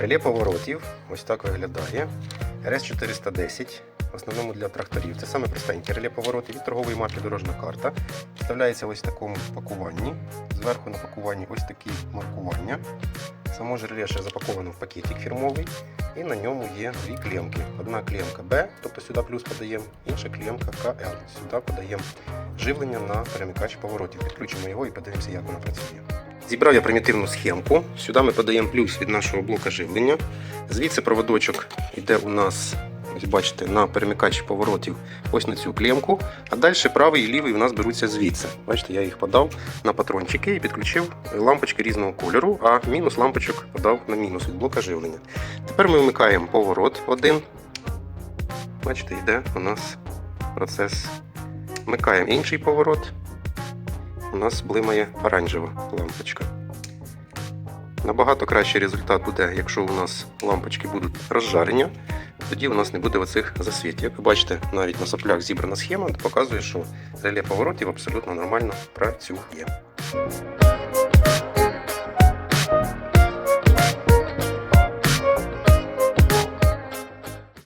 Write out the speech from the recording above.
Реле поворотів ось так виглядає. РС-410, в основному для тракторів. Це саме простеньке реле поворотів від торгової марки Дорожна карта. Вставляється ось в такому пакуванні. Зверху на пакуванні ось такі маркування. Само ж реле ще запаковано в пакетик фірмовий. І на ньому є дві клемки. Одна клемка B, тобто сюди плюс подаємо, інша клемка КЛ. Сюди подаємо живлення на перемикач поворотів. Підключимо його і подивимося, як воно працює. Зібрав я примітивну схемку. Сюди ми подаємо плюс від нашого блока живлення. Звідси проводочок йде у нас, ось бачите, на перемикач поворотів ось на цю клемку. А далі правий і лівий у нас беруться звідси. Бачите, я їх подав на патрончики і підключив лампочки різного кольору, а мінус лампочок подав на мінус від блока живлення. Тепер ми вмикаємо поворот один. Бачите, йде у нас процес. Вмикаємо інший поворот. У нас блимає оранжева лампочка. Набагато кращий результат буде, якщо у нас лампочки будуть розжарені. Тоді у нас не буде оцих засвітів. Як ви бачите, навіть на соплях зібрана схема, показує, що реле поворотів абсолютно нормально працює.